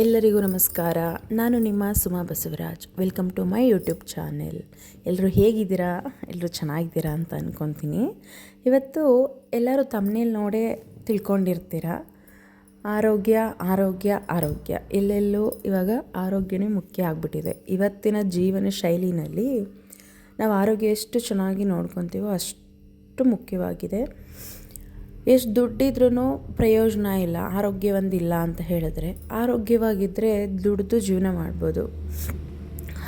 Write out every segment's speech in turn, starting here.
ಎಲ್ಲರಿಗೂ ನಮಸ್ಕಾರ. ನಾನು ನಿಮ್ಮ Suma Basavaraj. Welcome to my YouTube channel ಎಲ್ಲರೂ ಹೇಗಿದ್ದೀರಾ? ಎಲ್ಲರೂ ಚೆನ್ನಾಗಿದ್ದೀರಾ ಅಂತ ಅಂದ್ಕೊತೀನಿ ಇವತ್ತು ಎಲ್ಲರೂ ತಮ್ಮನೇಲಿ ನೋಡೇ ತಿಳ್ಕೊಂಡಿರ್ತೀರ? ಆರೋಗ್ಯ ಆರೋಗ್ಯ ಆರೋಗ್ಯ. ಎಲ್ಲೆಲ್ಲೂ ಇವಾಗ ಆರೋಗ್ಯನೇ ಮುಖ್ಯ ಆಗಿಬಿಟ್ಟಿದೆ. ಇವತ್ತಿನ ಜೀವನ ಶೈಲಿನಲ್ಲಿ ನಾವು ಆರೋಗ್ಯ ಎಷ್ಟು ಚೆನ್ನಾಗಿ ನೋಡ್ಕೊತೀವೋ ಅಷ್ಟು ಮುಖ್ಯವಾಗಿದೆ. ಎಷ್ಟು ದುಡ್ಡಿದ್ರೂ ಪ್ರಯೋಜನ ಇಲ್ಲ, ಆರೋಗ್ಯವಂದಿಲ್ಲ ಅಂತ ಹೇಳಿದ್ರೆ ಆರೋಗ್ಯವಾಗಿದ್ದರೆ ದುಡ್ದು ಜೀವನ ಮಾಡ್ಬೋದು.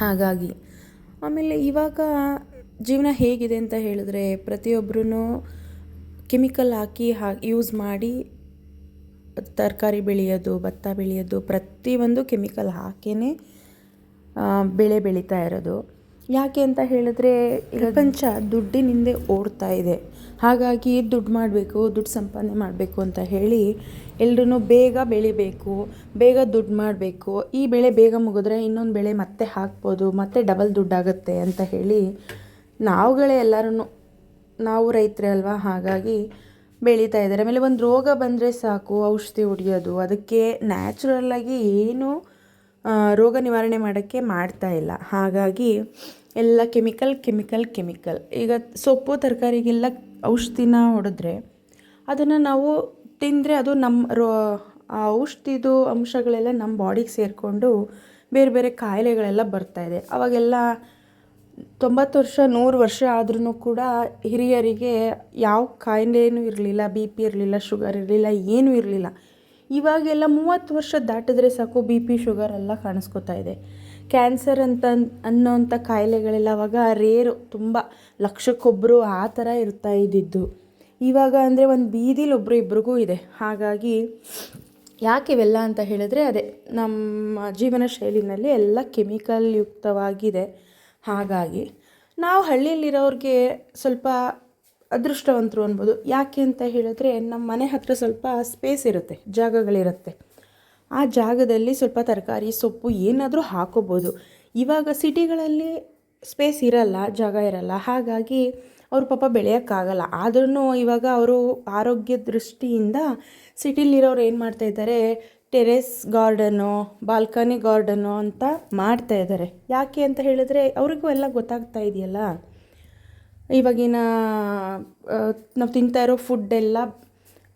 ಹಾಗಾಗಿ ಆಮೇಲೆ ಇವಾಗ ಜೀವನ ಹೇಗಿದೆ ಅಂತ ಹೇಳಿದ್ರೆ ಪ್ರತಿಯೊಬ್ಬರೂ ಕೆಮಿಕಲ್ ಹಾಕಿ ಹಾ, ಯೂಸ್ ಮಾಡಿ ತರಕಾರಿ ಬೆಳೆಯೋದು, ಭತ್ತ ಬೆಳೆಯೋದು, ಪ್ರತಿಯೊಂದು ಕೆಮಿಕಲ್ ಹಾಕಿಯೇ ಬೆಳೆ ಬೆಳೀತಾ ಇರೋದು. ಯಾಕೆ ಅಂತ ಹೇಳಿದ್ರೆ ಪ್ರಪಂಚ ದುಡ್ಡಿನಿಂದೆ ಓಡ್ತಾ ಇದೆ. ಹಾಗಾಗಿ ದುಡ್ಡು ಮಾಡಬೇಕು ದುಡ್ಡು ಸಂಪಾದನೆ ಮಾಡಬೇಕು ಅಂತ ಹೇಳಿ ಎಲ್ರೂ ಬೇಗ ಬೆಳಿಬೇಕು ಬೇಗ ದುಡ್ಡು ಮಾಡಬೇಕು. ಈ ಬೆಳೆ ಬೇಗ ಮುಗಿದ್ರೆ ಇನ್ನೊಂದು ಬೆಳೆ ಮತ್ತೆ ಹಾಕ್ಬೋದು ಮತ್ತೆ ಡಬಲ್ ದುಡ್ಡಾಗುತ್ತೆ ಅಂತ ಹೇಳಿ ನಾವುಗಳೇ ಎಲ್ಲರೂ ನಾವು ರೈತರೇ ಅಲ್ವಾ ಹಾಗಾಗಿ ಬೆಳೀತಾ ಇದ್ದಾರೆ. ಆಮೇಲೆ ಒಂದು ರೋಗ ಬಂದರೆ ಸಾಕು ಔಷಧಿ ಹೊಡಿಯೋದು ಅದಕ್ಕೆ ನ್ಯಾಚುರಲ್ಲಾಗಿ ಏನು ರೋಗ ನಿವಾರಣೆ ಮಾಡೋಕ್ಕೆ ಮಾಡ್ತಾ ಇಲ್ಲ. ಹಾಗಾಗಿ ಎಲ್ಲ ಕೆಮಿಕಲ್ ಕೆಮಿಕಲ್ ಕೆಮಿಕಲ್. ಈಗ ಸೊಪ್ಪು, ತರಕಾರಿಗೆಲ್ಲ ಔಷಧಿನ ಹೊಡೆದ್ರೆ ಅದನ್ನು ನಾವು ತಿಂದರೆ ಅದು ನಮ್ಮ ರೋ, ಆ ಔಷಧಿದು ಅಂಶಗಳೆಲ್ಲ ನಮ್ಮ ಬಾಡಿಗೆ ಸೇರಿಕೊಂಡು ಬೇರೆ ಬೇರೆ ಕಾಯಿಲೆಗಳೆಲ್ಲ ಬರ್ತಾಯಿದೆ ಅವಾಗೆಲ್ಲ ತೊಂಬತ್ತು ವರ್ಷ, ನೂರು ವರ್ಷ ಆದ್ರೂ ಕೂಡ ಹಿರಿಯರಿಗೆ ಯಾವ ಕಾಯಿಲೆನೂ ಇರಲಿಲ್ಲ, ಬಿ ಪಿ ಇರಲಿಲ್ಲ, ಶುಗರ್ ಇರಲಿಲ್ಲ, ಏನೂ ಇರಲಿಲ್ಲ. ಇವಾಗೆಲ್ಲ ಮೂವತ್ತು ವರ್ಷ ದಾಟಿದ್ರೆ ಸಾಕು ಬಿ ಪಿ ಶುಗರ್ ಎಲ್ಲ ಕಾಣಿಸ್ಕೊತಾ ಇದೆ. ಕ್ಯಾನ್ಸರ್ ಅಂತ ಅನ್ನೋವಂಥ ಕಾಯಿಲೆಗಳೆಲ್ಲ ಅವಾಗ ರೇರು, ತುಂಬ ಲಕ್ಷಕ್ಕೊಬ್ಬರು ಆ ಥರ ಇರ್ತಾ ಇದ್ದಿದ್ದು. ಇವಾಗ ಅಂದರೆ ಒಂದು ಬೀದಿಲಿ ಒಬ್ಬರು ಇಬ್ರಿಗೂ ಇದೆ. ಹಾಗಾಗಿ ಯಾಕೆ ಇವೆಲ್ಲ ಅಂತ ಹೇಳಿದ್ರೆ ಅದೇ ನಮ್ಮ ಜೀವನ ಶೈಲಿನಲ್ಲಿ ಎಲ್ಲ ಕೆಮಿಕಲ್ ಯುಕ್ತವಾಗಿದೆ. ಹಾಗಾಗಿ ನಾವು ಹಳ್ಳಿಯಲ್ಲಿರೋರಿಗೆ ಸ್ವಲ್ಪ ಅದೃಷ್ಟವಂತರು ಅನ್ಬೋದು. ಯಾಕೆ ಅಂತ ಹೇಳಿದ್ರೆ ನಮ್ಮ ಮನೆ ಹತ್ತಿರ ಸ್ವಲ್ಪ ಸ್ಪೇಸ್ ಇರುತ್ತೆ, ಜಾಗಗಳಿರುತ್ತೆ. ಆ ಜಾಗದಲ್ಲಿ ಸ್ವಲ್ಪ ತರಕಾರಿ, ಸೊಪ್ಪು ಏನಾದರೂ ಹಾಕೋಬೋದು. ಇವಾಗ ಸಿಟಿಗಳಲ್ಲಿ ಸ್ಪೇಸ್ ಇರಲ್ಲ, ಜಾಗ ಇರಲ್ಲ. ಹಾಗಾಗಿ ಅವ್ರ ಪಾಪ ಬೆಳೆಯೋಕ್ಕಾಗಲ್ಲ. ಆದ್ರೂ ಇವಾಗ ಅವರು ಆರೋಗ್ಯ ದೃಷ್ಟಿಯಿಂದ ಸಿಟಿಲಿರೋರು ಏನು ಮಾಡ್ತಾಯಿದ್ದಾರೆ ಟೆರೆಸ್ ಗಾರ್ಡನ್ನು ಬಾಲ್ಕನಿ ಗಾರ್ಡನ್ನು ಅಂತ ಮಾಡ್ತಾಯಿದ್ದಾರೆ ಯಾಕೆ ಅಂತ ಹೇಳಿದ್ರೆ ಅವ್ರಿಗೂ ಎಲ್ಲ ಗೊತ್ತಾಗ್ತಾ ಇದೆಯಲ್ಲ? ಇವಾಗಿನ ನಾವು ತಿಂತಾ ಇರೋ ಫುಡ್ಡೆಲ್ಲ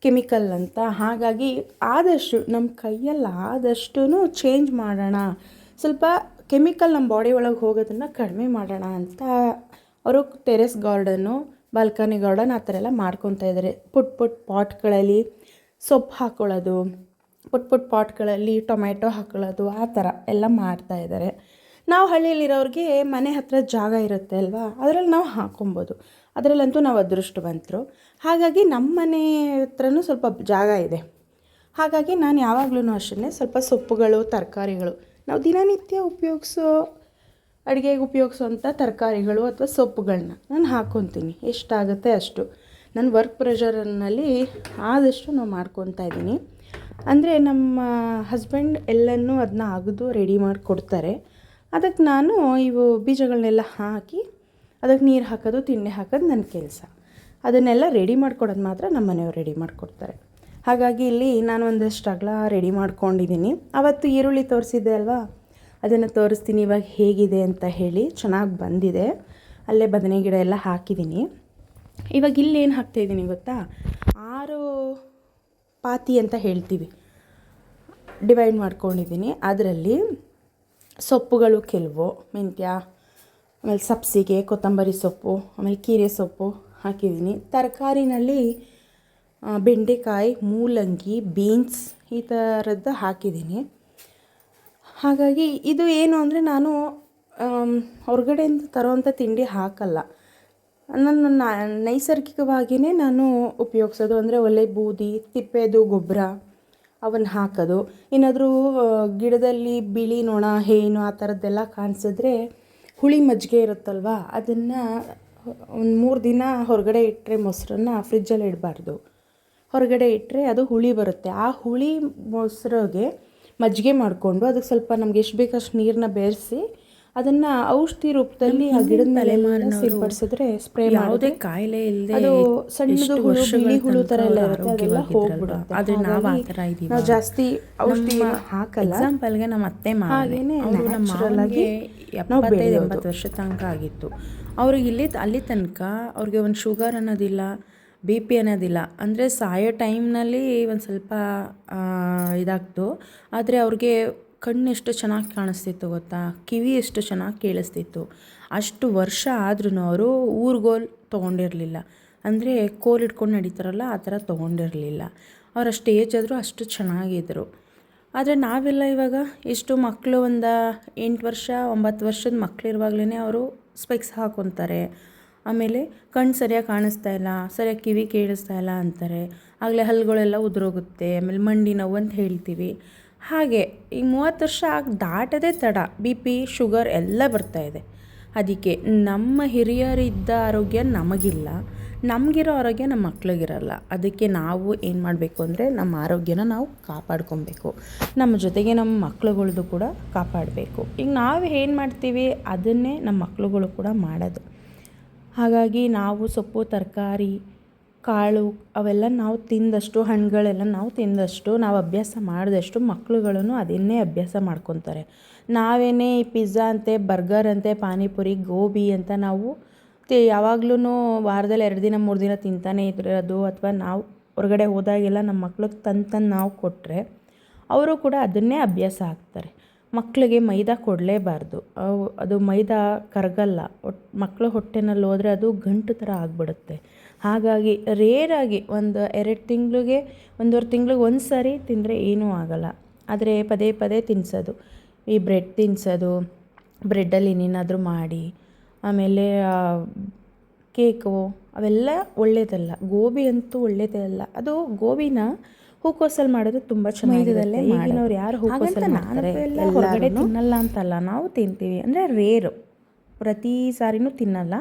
ಕೆಮಿಕಲ್ ಅಂತ. ಹಾಗಾಗಿ ಆದಷ್ಟು ನಮ್ಮ ಕೈಯಲ್ಲಿ ಆದಷ್ಟು ಚೇಂಜ್ ಮಾಡೋಣ. ಸ್ವಲ್ಪ ಕೆಮಿಕಲ್ ನಮ್ಮ ಬಾಡಿ ಒಳಗೆ ಹೋಗೋದನ್ನು ಕಡಿಮೆ ಮಾಡೋಣ ಅಂತ ಅವರು ಟೆರೆಸ್ ಗಾರ್ಡನ್ನು ಬಾಲ್ಕನಿ ಗಾರ್ಡನ್ ಆ ಥರ ಎಲ್ಲ ಮಾಡ್ಕೊತಾ ಇದ್ದಾರೆ ಪುಟ್ ಪುಟ್ ಪಾಟ್ಗಳಲ್ಲಿ ಸೊಪ್ಪು ಹಾಕ್ಕೊಳ್ಳೋದು ಪುಟ್ ಪುಟ್ ಪಾಟ್ಗಳಲ್ಲಿ ಟೊಮ್ಯಾಟೊ ಹಾಕ್ಕೊಳ್ಳೋದು ಆ ಥರ ಎಲ್ಲ ಮಾಡ್ತಾ ಇದ್ದಾರೆ ನಾವು ಹಳ್ಳಿಯಲ್ಲಿರೋರಿಗೆ ಮನೆ ಹತ್ತಿರ ಜಾಗ ಇರುತ್ತೆ ಅಲ್ವಾ? ಅದರಲ್ಲಿ ನಾವು ಹಾಕೊಬೋದು. ಅದರಲ್ಲಂತೂ ನಾವು ಅದೃಷ್ಟವಂತರು. ಹಾಗಾಗಿ ನಮ್ಮ ಮನೆ ಹತ್ರನೂ ಸ್ವಲ್ಪ ಜಾಗ ಇದೆ. ಹಾಗಾಗಿ ನಾನು ಯಾವಾಗಲೂ ಅಷ್ಟೇ ಸ್ವಲ್ಪ ಸೊಪ್ಪುಗಳು, ತರಕಾರಿಗಳು, ನಾವು ದಿನನಿತ್ಯ ಉಪಯೋಗಿಸೋ, ಅಡುಗೆಗೆ ಉಪಯೋಗಿಸೋಂಥ ತರಕಾರಿಗಳು ಅಥವಾ ಸೊಪ್ಪುಗಳನ್ನ ನಾನು ಹಾಕ್ಕೊತೀನಿ ಎಷ್ಟಾಗುತ್ತೆ ಅಷ್ಟು. ನನ್ನ ವರ್ಕ್ ಪ್ರೆಷರನ್ನಲ್ಲಿ ಆದಷ್ಟು ನಾವು ಮಾಡ್ಕೊತಾ ಇದ್ದೀನಿ. ಅಂದರೆ ನಮ್ಮ ಹಸ್ಬೆಂಡ್ ಎಲ್ಲನೂ ಅದನ್ನ ಆಗದು ರೆಡಿ ಮಾಡಿ ಕೊಡ್ತಾರೆ ಅದಕ್ಕೆ ನಾನು ಇವು ಬೀಜಗಳನ್ನೆಲ್ಲ ಹಾಕಿ, ಅದಕ್ಕೆ ನೀರು ಹಾಕೋದು, ತಿಂಡಿ ಹಾಕೋದು ನನ್ನ ಕೆಲಸ. ಅದನ್ನೆಲ್ಲ ರೆಡಿ ಮಾಡ್ಕೊಡೋದು ಮಾತ್ರ ನಮ್ಮ ಮನೆಯವ್ರು ರೆಡಿ ಮಾಡಿಕೊಡ್ತಾರೆ. ಹಾಗಾಗಿ ಇಲ್ಲಿ ನಾನು ಒಂದಷ್ಟು ಅಗಲ ರೆಡಿ ಮಾಡ್ಕೊಂಡಿದ್ದೀನಿ. ಅವತ್ತು ಈರುಳ್ಳಿ ತೋರಿಸಿದ್ದೆ ಅಲ್ವಾ? ಅದನ್ನು ತೋರಿಸ್ತೀನಿ ಇವಾಗ ಹೇಗಿದೆ ಅಂತ ಹೇಳಿ. ಚೆನ್ನಾಗಿ ಬಂದಿದೆ. ಅಲ್ಲೇ ಬದನೆ ಗಿಡ ಎಲ್ಲ ಹಾಕಿದ್ದೀನಿ. ಇವಾಗ ಇಲ್ಲಿ ಏನು ಹಾಕ್ತಾಯಿದ್ದೀನಿ ಗೊತ್ತಾ? ಆರು ಪಾತಿ ಅಂತ ಹೇಳ್ತೀವಿ. ಡಿವೈಡ್ ಮಾಡ್ಕೊಂಡಿದ್ದೀನಿ. ಅದರಲ್ಲಿ ಸೊಪ್ಪುಗಳು ಕೆಲವು, ಮೆಂತ್ಯ, ಆಮೇಲೆ ಸಬ್ಸಿಗೆ ಕೊತ್ತಂಬರಿ ಸೊಪ್ಪು, ಆಮೇಲೆ ಕೀರೆ ಸೊಪ್ಪು ಹಾಕಿದ್ದೀನಿ. ತರಕಾರಿನಲ್ಲಿ ಬೆಂಡೆಕಾಯಿ, ಮೂಲಂಗಿ, ಬೀನ್ಸ್ ಈ ಥರದ್ದು ಹಾಕಿದ್ದೀನಿ. ಹಾಗಾಗಿ ಇದು ಏನು ಅಂದರೆ ನಾನು ಹೊರಗಡೆಯಿಂದ ತರೋವಂಥ ತಿಂಡಿ ಹಾಕಲ್ಲ. ನನ್ನ ನೈಸರ್ಗಿಕವಾಗಿಯೇ ನಾನು ಉಪಯೋಗಿಸೋದು ಅಂದರೆ ಒಲೆ ಬೂದಿ, ತಿಪ್ಪೆದು ಗೊಬ್ಬರ ಅವನ್ನ ಹಾಕೋದು. ಏನಾದರೂ ಗಿಡದಲ್ಲಿ ಬಿಳಿ ನೊಣ, ಹೇನು ಆ ಥರದ್ದೆಲ್ಲ ಕಾಣಿಸಿದ್ರೆ ಹುಳಿ ಮಜ್ಜಿಗೆ ಇರುತ್ತಲ್ವ? ಅದನ್ನು ಒಂದು ಮೂರು ದಿನ ಹೊರಗಡೆ ಇಟ್ಟರೆ ಮೊಸರನ್ನ ಫ್ರಿಜ್ಜಲ್ಲಿ ಇಡಬಾರ್ದು. ಹೊರಗಡೆ ಇಟ್ಟರೆ ಅದು ಹುಳಿ ಬರುತ್ತೆ. ಆ ಹುಳಿ ಮೊಸರಿಗೆ ಮಜ್ಜಿಗೆ ಮಾಡಿಕೊಂಡು ಅದಕ್ಕೆ ಸ್ವಲ್ಪ ನಮ್ಗೆ ಎಷ್ಟು ಬೇಕಷ್ಟು ನೀರನ್ನ ಬೆರೆಸಿ ಅದನ್ನ ಔಷಧಿ ರೂಪದಲ್ಲಿ ಆ ಗಿಡದ ಮೇಲೆ ಸಿಂಪಡಿಸಿದ್ರೆ ಸ್ಪ್ರೇ ಯಾವುದೇ ಕಾಯಿಲೆ ಇಲ್ಲದೆ ಅದು ಸಣ್ಣದು ಹುಳು ಬಿಳಿ ಹುಳು ತರ ಎಲ್ಲ ಇರುತ್ತೆ ಅದೆಲ್ಲ ಹೋಗ್ಬಿಡುತ್ತೆ. ಆದ್ರೆ ನಾವು ಆ ಥರ ಇದೀವಿ? ನಾವು ಜಾಸ್ತಿ ಔಷಧಿ ಹಾಕಲ್ಲ. ಎಕ್ಸಾಂಪಲ್ಗೆ ನಮ್ಮ ಅತ್ತೆ ಹಾಗೇನೆ natural ಆಗಿ ಎಪ್ಪತ್ತೈದು ಎಂಬತ್ತು ವರ್ಷ ತನಕ ಆಗಿತ್ತು. ಅವ್ರಿಗೆ ಇಲ್ಲಿ ಅಲ್ಲಿ ತನಕ ಅವ್ರಿಗೆ ಒಂದು ಶುಗರ್ ಅನ್ನೋದಿಲ್ಲ ಬಿ ಪಿ ಅನ್ನೋದಿಲ್ಲ. ಅಂದರೆ ಸಾಯೋ ಟೈಮ್ನಲ್ಲಿ ಒಂದು ಸ್ವಲ್ಪ ಇದಾಗ್ತು. ಆದರೆ ಅವ್ರಿಗೆ ಕಣ್ಣು ಎಷ್ಟು ಚೆನ್ನಾಗಿ ಕಾಣಿಸ್ತಿತ್ತು ಗೊತ್ತಾ? ಕಿವಿ ಎಷ್ಟು ಚೆನ್ನಾಗಿ ಕೇಳಿಸ್ತಿತ್ತು. ಅಷ್ಟು ವರ್ಷ ಆದ್ರೂ ಅವರು ಊರ್ಗೋಲ್ ತೊಗೊಂಡಿರಲಿಲ್ಲ. ಅಂದರೆ ಕೋಲ್ ಇಟ್ಕೊಂಡು ನಡೀತಾರಲ್ಲ, ಆ ಥರ ತೊಗೊಂಡಿರಲಿಲ್ಲ. ಅವ್ರು ಅಷ್ಟು ಏಜ್ ಆದರೂ ಅಷ್ಟು ಚೆನ್ನಾಗಿದ್ದರು ಆದರೆ ನಾವೆಲ್ಲ ಇವಾಗ ಎಷ್ಟು ಮಕ್ಕಳು ಒಂದು ಎಂಟು ವರ್ಷ, ಒಂಬತ್ತು ವರ್ಷದ ಮಕ್ಕಳಿರುವಾಗಲೇ ಅವರು ಸ್ಪೆಕ್ಸ್ ಹಾಕೊತಾರೆ. ಆಮೇಲೆ ಕಣ್ಣು ಸರಿಯಾಗಿ ಕಾಣಿಸ್ತಾ ಇಲ್ಲ, ಸರಿಯಾಗಿ ಕಿವಿ ಕೇಳಿಸ್ತಾ ಇಲ್ಲ ಅಂತಾರೆ. ಆಗಲೇ ಹಲ್ಲುಗಳೆಲ್ಲ ಉದುರೋಗುತ್ತೆ, ಆಮೇಲೆ ಮಂಡಿ ನೋವು ಅಂತ ಹೇಳ್ತೀವಿ. ಹಾಗೆ ಈ ಮೂವತ್ತು ವರ್ಷ ಆಗಿ ದಾಟದೇ ತಡ, ಬಿ ಪಿ, ಶುಗರ್ ಎಲ್ಲ ಬರ್ತಾ ಇದೆ. ಅದಕ್ಕೆ ನಮ್ಮ ಹಿರಿಯರಿದ್ದ ಆರೋಗ್ಯ ನಮಗಿಲ್ಲ, ನಮಗಿರೋ ಆರೋಗ್ಯ ನಮ್ಮ ಮಕ್ಳಿಗಿರಲ್ಲ. ಅದಕ್ಕೆ ನಾವು ಏನು ಮಾಡಬೇಕು ಅಂದರೆ ನಮ್ಮ ಆರೋಗ್ಯನ ನಾವು ಕಾಪಾಡ್ಕೊಬೇಕು. ನಮ್ಮ ಜೊತೆಗೆ ನಮ್ಮ ಮಕ್ಳುಗಳ್ದು ಕೂಡ ಕಾಪಾಡಬೇಕು. ಈಗ ನಾವು ಏನು ಮಾಡ್ತೀವಿ, ಅದನ್ನೇ ನಮ್ಮ ಮಕ್ಳುಗಳು ಕೂಡ ಮಾಡೋದು. ಹಾಗಾಗಿ ನಾವು ಸೊಪ್ಪು, ತರಕಾರಿ ಕಾಳು ಅವೆಲ್ಲ ನಾವು ತಿಂದಷ್ಟು, ಹಣ್ಣುಗಳೆಲ್ಲ ನಾವು ತಿಂದಷ್ಟು, ನಾವು ಅಭ್ಯಾಸ ಮಾಡಿದಷ್ಟು ಮಕ್ಕಳುಗಳೂ ಅದನ್ನೇ ಅಭ್ಯಾಸ ಮಾಡ್ಕೊತಾರೆ. ನಾವೇನೇ ಈ ಪಿಜ್ಜಾ ಅಂತೆ, ಬರ್ಗರ್ ಅಂತೆ, ಪಾನಿಪುರಿ, ಗೋಬಿ ಅಂತ ನಾವು ಯಾವಾಗ್ಲೂ ವಾರದಲ್ಲಿ ಎರಡು ದಿನ, ಮೂರು ದಿನ ತಿಂತಾನೆ ಇರೋದು ಅಥವಾ ನಾವು ಹೊರಗಡೆ ಹೋದಾಗೆಲ್ಲ ನಮ್ಮ ಮಕ್ಳಿಗೆ ತಂದು ನಾವು ಕೊಟ್ಟರೆ ಅವರು ಕೂಡ ಅದನ್ನೇ ಅಭ್ಯಾಸ ಆಗ್ತಾರೆ. ಮಕ್ಕಳಿಗೆ ಮೈದಾ ಕೊಡಲೇಬಾರ್ದು. ಅದು ಮೈದಾ ಕರಗಲ್ಲ. ಒಟ್ ಮಕ್ಕಳು ಹೊಟ್ಟೆನಲ್ಲಿ ಹೋದರೆ ಅದು ಗಂಟು ಥರ ಆಗಿಬಿಡುತ್ತೆ. ಹಾಗಾಗಿ ರೇರಾಗಿ ಒಂದು ಎರಡು ತಿಂಗಳಿಗೆ ಒಂದೂವರೆ ತಿಂಗಳಿಗೆ ಒಂದು ಸಾರಿ ತಿಂದರೆ ಏನೂ ಆಗಲ್ಲ. ಆದರೆ ಪದೇ ಪದೇ ತಿನ್ನಿಸೋದು ಈ ಬ್ರೆಡ್ ತಿನ್ನಿಸೋದು ಬ್ರೆಡ್ಡಲ್ಲಿ ಇನ್ನೇನಾದರೂ ಮಾಡಿ ಆಮೇಲೆ ಕೇಕು ಅವೆಲ್ಲ ಒಳ್ಳೆಯದಲ್ಲ ಗೋಬಿ ಅಂತೂ ಒಳ್ಳೆಯದಲ್ಲ ಅದು ಗೋಬಿನ ಹೂಕೋಸಲ್ಲಿ ಮಾಡೋದು ತುಂಬ ಚೆನ್ನಾಗಿರುತ್ತೆ. ಈಗಿನವ್ರು ಯಾರು ಹೂಕೋಸಲ್ಲಿ ಮಾಡ್ತಾರೆ? ಹೊರಗಡೆ ತಿನ್ನಲ್ಲ ಅಂತಲ್ಲ. ನಾವು ತಿಂತೀವಿ. ಅಂದರೆ ರೇರು ಪ್ರತಿ ಸಾರಿನೂ ತಿನ್ನಲ್ಲ.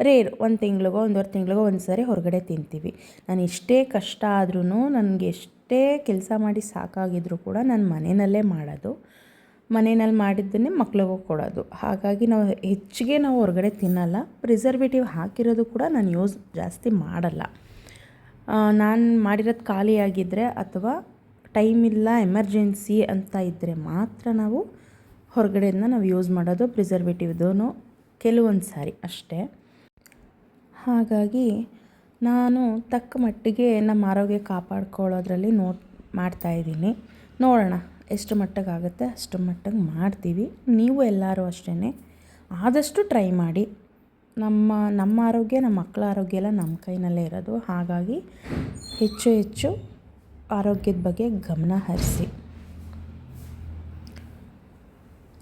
ರೇರ್ ಒಂದು ತಿಂಗಳಿಗೋ, ಒಂದೂವರೆ ತಿಂಗಳಿಗೋ ಒಂದು ಸಾರಿ ಹೊರಗಡೆ ತಿಂತೀವಿ. ನಾನು ಎಷ್ಟೇ ಕಷ್ಟ ಆದ್ರೂ ನನಗೆ ಎಷ್ಟೇ ಕೆಲಸ ಮಾಡಿ ಸಾಕಾಗಿದ್ರೂ ಕೂಡ ನಾನು ಮನೆಯಲ್ಲೇ ಮಾಡೋದು. ಮನೆಯಲ್ಲಿ ಮಾಡಿದ್ದನ್ನೇ ಮಕ್ಳಿಗೂ ಕೊಡೋದು. ಹಾಗಾಗಿ ನಾವು ಹೆಚ್ಚಿಗೆ ನಾವು ಹೊರಗಡೆ ತಿನ್ನಲ್ಲ. ಪ್ರಿಸರ್ವೇಟಿವ್ ಹಾಕಿರೋದು ಕೂಡ ನಾನು ಯೂಸ್ ಜಾಸ್ತಿ ಮಾಡಲ್ಲ. ನಾನು ಮಾಡಿರೋದು ಖಾಲಿಯಾಗಿದ್ದರೆ ಅಥವಾ ಟೈಮ್ ಇಲ್ಲ, ಎಮರ್ಜೆನ್ಸಿ ಅಂತ ಇದ್ದರೆ ಮಾತ್ರ ನಾವು ಹೊರಗಡೆಯಿಂದ ನಾವು ಯೂಸ್ ಮಾಡೋದು ಪ್ರಿಸರ್ವೇಟಿವ್ದೂ ಕೆಲವೊಂದು ಸಾರಿ ಅಷ್ಟೇ. ಹಾಗಾಗಿ ನಾನು ತಕ್ಕ ಮಟ್ಟಿಗೆ ನಮ್ಮ ಆರೋಗ್ಯ ಕಾಪಾಡ್ಕೊಳ್ಳೋದ್ರಲ್ಲಿ ನೋ ಮಾಡ್ತಾಯಿದ್ದೀನಿ ನೋಡೋಣ, ಎಷ್ಟು ಮಟ್ಟಿಗೆ ಆಗುತ್ತೆ ಅಷ್ಟು ಮಟ್ಟಿಗೆ ಮಾಡ್ತೀವಿ. ನೀವು ಎಲ್ಲರೂ ಅಷ್ಟೇ ಆದಷ್ಟು ಟ್ರೈ ಮಾಡಿ. ನಮ್ಮ ನಮ್ಮ ಆರೋಗ್ಯ, ನಮ್ಮ ಮಕ್ಕಳ ಆರೋಗ್ಯ ಎಲ್ಲ ನಮ್ಮ ಕೈನಲ್ಲೇ ಇರೋದು. ಹಾಗಾಗಿ ಹೆಚ್ಚು ಹೆಚ್ಚು ಆರೋಗ್ಯದ ಬಗ್ಗೆ ಗಮನ ಹರಿಸಿ.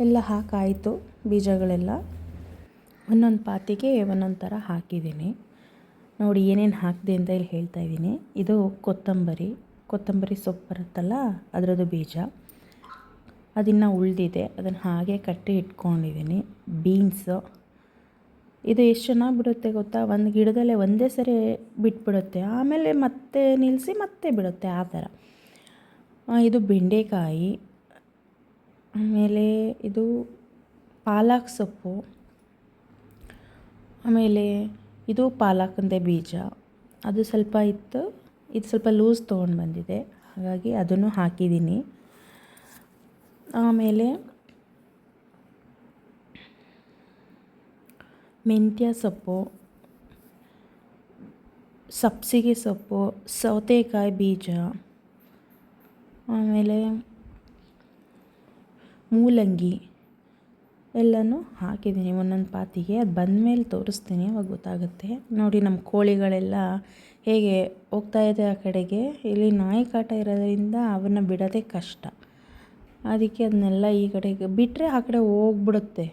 ಎಲ್ಲ ಹಾಕಾಯಿತು, ಬೀಜಗಳೆಲ್ಲ ಒಂದೊಂದು ಪಾತಿಗೆ ಒಂದೊಂದು ಥರ ಹಾಕಿದ್ದೀನಿ. ನೋಡಿ ಏನೇನು ಹಾಕಿದೆ ಅಂತ ಇಲ್ಲಿ ಹೇಳ್ತಾ ಇದ್ದೀನಿ. ಇದು ಕೊತ್ತಂಬರಿ ಕೊತ್ತಂಬರಿ ಸೊಪ್ಪು ಬರುತ್ತಲ್ಲ ಅದರದ್ದು ಬೀಜ. ಅದಿನ್ನು ಉಳಿದಿದೆ. ಅದನ್ನು ಹಾಗೆ ಕಟ್ಟಿ ಇಟ್ಕೊಂಡಿದ್ದೀನಿ. ಬೀನ್ಸು. ಇದು ಎಷ್ಟು ಚೆನ್ನಾಗಿ ಬಿಡುತ್ತೆ ಗೊತ್ತಾ? ಒಂದು ಗಿಡದಲ್ಲೇ ಒಂದೇ ಸರಿ ಬಿಟ್ಬಿಡುತ್ತೆ. ಆಮೇಲೆ ಮತ್ತೆ ನಿಲ್ಲಿಸಿ ಮತ್ತೆ ಬಿಡುತ್ತೆ ಆ ಥರ. ಇದು ಬೆಂಡೆಕಾಯಿ. ಆಮೇಲೆ ಇದು ಪಾಲಕ್ ಸೊಪ್ಪು. ಆಮೇಲೆ ಇದು ಪಾಲಕಂದೆ ಬೀಜ. ಅದು ಸ್ವಲ್ಪ ಇತ್ತು. ಇದು ಸ್ವಲ್ಪ ಲೂಸ್ ತೊಗೊಂಡು ಬಂದಿದೆ. ಹಾಗಾಗಿ ಅದನ್ನು ಹಾಕಿದ್ದೀನಿ. ಆಮೇಲೆ ಮೆಂತ್ಯ ಸೊಪ್ಪು, ಸಬ್ಸಿಗೆ ಸೊಪ್ಪು, ಸೌತೆಕಾಯಿ ಬೀಜ, ಆಮೇಲೆ ಮೂಲಂಗಿ. ಎಲ್ಲನೂ ಹಾಕಿದ್ದೀನಿ ಒಂದೊಂದು ಪಾತಿಗೆ. ಅದು ಬಂದಮೇಲೆ ತೋರಿಸ್ತೀನಿ, ಅವಾಗ ಗೊತ್ತಾಗುತ್ತೆ. ನೋಡಿ ನಮ್ಮ ಕೋಳಿಗಳೆಲ್ಲ ಹೇಗೆ ಹೋಗ್ತಾ ಇದೆ ಆ ಕಡೆಗೆ. ಇಲ್ಲಿ ನಾಯಿ ಕಾಟ ಇರೋದ್ರಿಂದ ಅವನ್ನ ಬಿಡೋದೇ ಕಷ್ಟ. ಅದಕ್ಕೆ ಅದನ್ನೆಲ್ಲ ಈ ಕಡೆಗೆ ಬಿಟ್ಟರೆ ಆ ಕಡೆ ಹೋಗ್ಬಿಡುತ್ತೆ.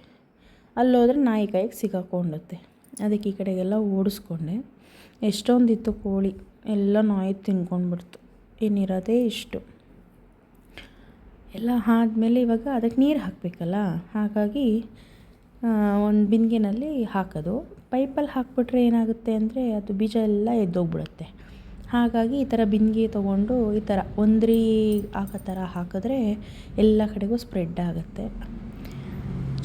ಅಲ್ಲೋದ್ರೆ ನಾಯಿ ಕಾಯಿಗೆ ಸಿಗಾಕೊಂಡುತ್ತೆ. ಅದಕ್ಕೆ ಈ ಕಡೆಗೆಲ್ಲ ಓಡಿಸ್ಕೊಂಡೆ. ಎಷ್ಟೊಂದಿತ್ತು ಕೋಳಿ, ಎಲ್ಲ ನಾಯಿ ತಿನ್ಕೊಂಡ್ಬಿಡ್ತು. ಇನ್ನಿರೋದೇ ಇಷ್ಟು. ಎಲ್ಲ ಆದಮೇಲೆ ಇವಾಗ ಅದಕ್ಕೆ ನೀರು ಹಾಕಬೇಕಲ್ಲ? ಹಾಗಾಗಿ ಒಂದು ಬಿಂದಿಗೆನಲ್ಲಿ ಹಾಕೋದು. ಪೈಪಲ್ಲಿ ಹಾಕ್ಬಿಟ್ರೆ ಏನಾಗುತ್ತೆ ಅಂದರೆ ಅದು ಬೀಜ ಎಲ್ಲ ಎದ್ದೋಗ್ಬಿಡುತ್ತೆ. ಹಾಗಾಗಿ ಈ ಥರ ಬಿಂದಿಗೆ ತೊಗೊಂಡು ಈ ಥರ ಒಂದ್ರಿ ಹಾಕೋ ಥರ ಹಾಕಿದ್ರೆ ಎಲ್ಲ ಕಡೆಗೂ ಸ್ಪ್ರೆಡ್ ಆಗುತ್ತೆ.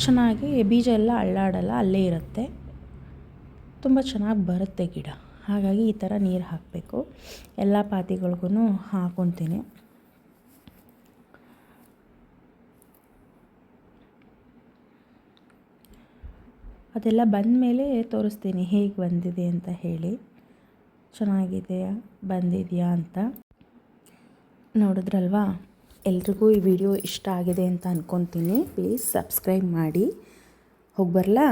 ಚೆನ್ನಾಗಿ ಬೀಜ ಎಲ್ಲ ಅಳ್ಳಾಡಲ್ಲ, ಅಲ್ಲೇ ಇರುತ್ತೆ. ತುಂಬ ಚೆನ್ನಾಗಿ ಬರುತ್ತೆ ಗಿಡ. ಹಾಗಾಗಿ ಈ ಥರ ನೀರು ಹಾಕಬೇಕು. ಎಲ್ಲ ಪಾತಿಗಳಿಗೂ ಹಾಕ್ಕೊತೀನಿ ಅದೆಲ್ಲ ಬಂದ ಮೇಲೆ ತೋರಿಸ್ತೀನಿ ಹೇಗೆ ಬಂದಿದೆ ಅಂತ ಹೇಳಿ. ಚೆನ್ನಾಗಿದೆಯಾ ಬಂದಿದೆಯಾ ಅಂತ. ನೋಡಿದ್ರಲ್ವಾ? ಎಲ್ರಿಗೂ ಈ ವಿಡಿಯೋ ಇಷ್ಟ ಆಗಿದೆ ಅಂತ ಅಂದ್ಕೊತೀನಿ ಪ್ಲೀಸ್ ಸಬ್ಸ್ಕ್ರೈಬ್ ಮಾಡಿ. ಹೋಗಿ ಬರಲಾ?